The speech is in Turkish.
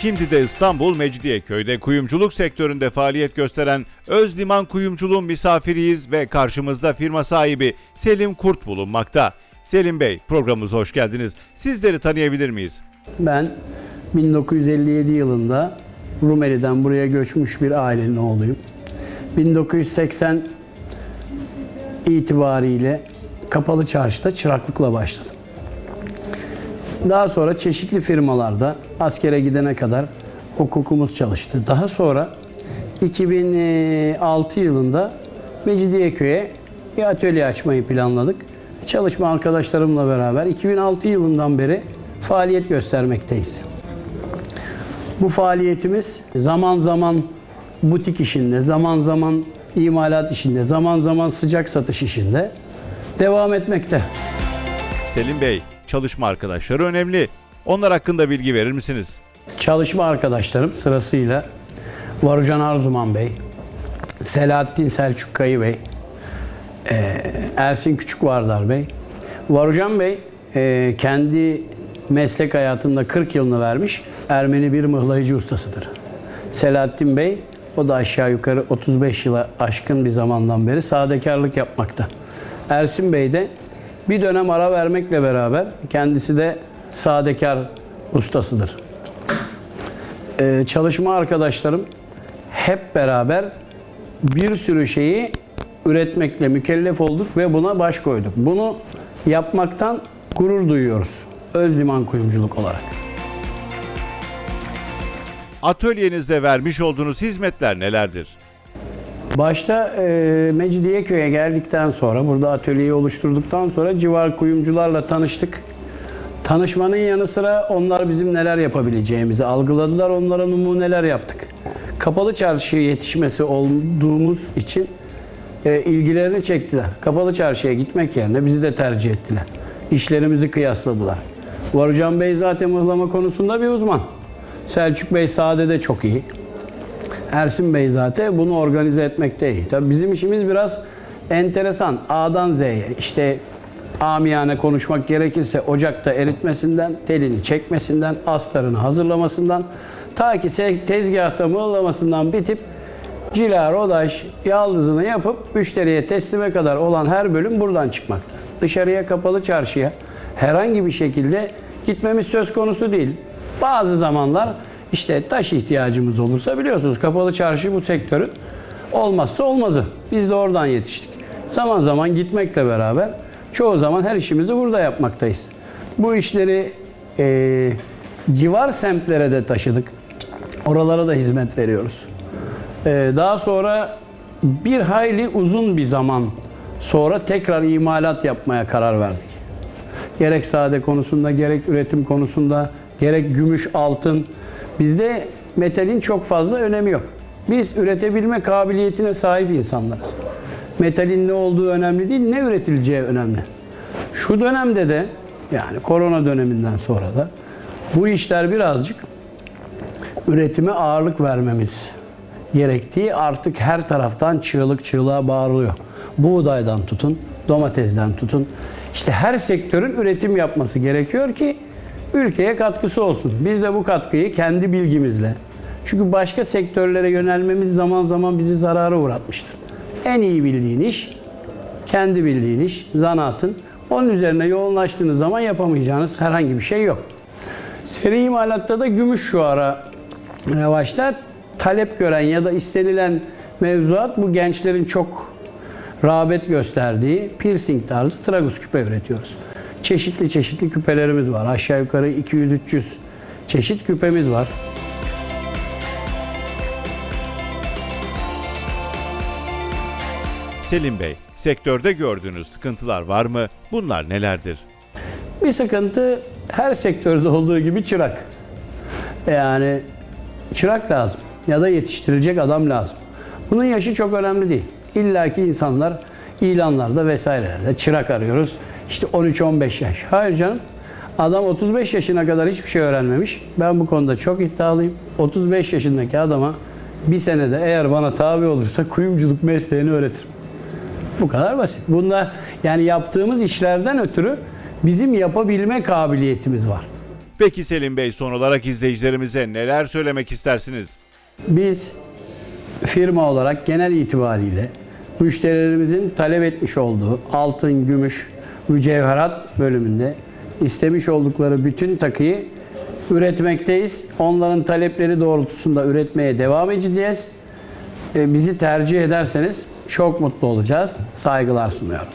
Şimdi de İstanbul Mecidiyeköy'de kuyumculuk sektöründe faaliyet gösteren Özliman Kuyumculuğun misafiriyiz ve karşımızda firma sahibi Selim Kurt bulunmakta. Selim Bey programımıza hoş geldiniz. Sizleri tanıyabilir miyiz? Ben 1957 yılında Rumeli'den buraya göçmüş bir ailenin oğluyum. 1980 itibariyle Kapalı Çarşı'da çıraklıkla başladım. Daha sonra çeşitli firmalarda askere gidene kadar hukukumuz çalıştı. Daha sonra 2006 yılında Mecidiyeköy'e bir atölye açmayı planladık. Çalışma arkadaşlarımla beraber 2006 yılından beri faaliyet göstermekteyiz. Bu faaliyetimiz zaman zaman butik işinde, zaman zaman imalat işinde, zaman zaman sıcak satış işinde devam etmekte. Selim Bey, çalışma arkadaşları önemli. Onlar hakkında bilgi verir misiniz? Çalışma arkadaşlarım sırasıyla Varucan Arzuman Bey, Selahattin Selçuk Kayı Bey, eee, Ersin Küçük Vardar Bey. Varucan Bey eee, kendi meslek hayatında 40 yılını vermiş Ermeni bir mıhlayıcı ustasıdır. Selahattin Bey o da aşağı yukarı 35 yıla aşkın bir zamandan beri sadekarlık yapmakta. Ersin Bey de bir dönem ara vermekle beraber kendisi de sadekar ustasıdır. Ee, çalışma arkadaşlarım hep beraber bir sürü şeyi üretmekle mükellef olduk ve buna baş koyduk. Bunu yapmaktan gurur duyuyoruz. Özliman Kuyumculuk olarak. Atölyenizde vermiş olduğunuz hizmetler nelerdir? Başta e, Mecidiyeköy'e geldikten sonra, burada atölyeyi oluşturduktan sonra civar kuyumcularla tanıştık. Tanışmanın yanı sıra onlar bizim neler yapabileceğimizi algıladılar, onlara numuneler yaptık. Kapalı çarşıya yetişmesi olduğumuz için e, ilgilerini çektiler. Kapalı çarşıya gitmek yerine bizi de tercih ettiler. İşlerimizi kıyasladılar. Varucan Bey zaten mıhlama konusunda bir uzman. Selçuk Bey sadede çok iyi. Ersin Bey zaten bunu organize etmekte iyi. Tabii bizim işimiz biraz enteresan. A'dan Z'ye. İşte amiyane konuşmak gerekirse ocakta eritmesinden, telini çekmesinden, astarını hazırlamasından, ta ki tezgahta mıhlamasından bitip cila, rodaş, yaldızını yapıp müşteriye teslime kadar olan her bölüm buradan çıkmakta. Dışarıya kapalı çarşıya herhangi bir şekilde gitmemiz söz konusu değil. Bazı zamanlar işte taş ihtiyacımız olursa biliyorsunuz kapalı çarşı bu sektörün olmazsa olmazı. Biz de oradan yetiştik. Zaman zaman gitmekle beraber çoğu zaman her işimizi burada yapmaktayız. Bu işleri eee, civar semtlere de taşıdık. Oralara da hizmet veriyoruz. Ee, daha sonra bir hayli uzun bir zaman sonra tekrar imalat yapmaya karar verdik. Gerek sade konusunda, gerek üretim konusunda, gerek gümüş, altın. Bizde metalin çok fazla önemi yok. Biz üretebilme kabiliyetine sahip insanlarız. Metalin ne olduğu önemli değil, ne üretileceği önemli. Şu dönemde de yani korona döneminden sonra da bu işler birazcık üretime ağırlık vermemiz gerektiği artık her taraftan çığlık çığlığa bağırılıyor. Buğdaydan tutun, domatesden tutun. İşte her sektörün üretim yapması gerekiyor ki ülkeye katkısı olsun. Biz de bu katkıyı kendi bilgimizle, çünkü başka sektörlere yönelmemiz zaman zaman bizi zarara uğratmıştır. En iyi bildiğin iş, kendi bildiğin iş, zanaatın. Onun üzerine yoğunlaştığınız zaman yapamayacağınız herhangi bir şey yok. Seri imalatta da gümüş şu ara revaçta. Talep gören ya da istenilen mevzuat bu gençlerin çok rağbet gösterdiği piercing tarzı tragus küpe üretiyoruz. Çeşitli çeşitli küpelerimiz var. Aşağı yukarı 200-300 çeşit küpemiz var. Selim Bey, sektörde gördüğünüz sıkıntılar var mı? Bunlar nelerdir? Bir sıkıntı her sektörde olduğu gibi çırak. Yani çırak lazım ya da yetiştirilecek adam lazım. Bunun yaşı çok önemli değil. İlla ki insanlar ilanlarda vesairelerde çırak arıyoruz. İşte 13-15 yaş. Hayır canım. Adam 35 yaşına kadar hiçbir şey öğrenmemiş. Ben bu konuda çok iddialıyım. 35 yaşındaki adama bir senede eğer bana tabi olursa kuyumculuk mesleğini öğretirim. Bu kadar basit. Bunda yani yaptığımız işlerden ötürü bizim yapabilme kabiliyetimiz var. Peki Selim Bey son olarak izleyicilerimize neler söylemek istersiniz? Biz firma olarak genel itibariyle müşterilerimizin talep etmiş olduğu altın, gümüş, mücevherat bölümünde istemiş oldukları bütün takıyı üretmekteyiz. Onların talepleri doğrultusunda üretmeye devam edeceğiz. E, Bizi tercih ederseniz çok mutlu olacağız. Saygılar sunuyorum.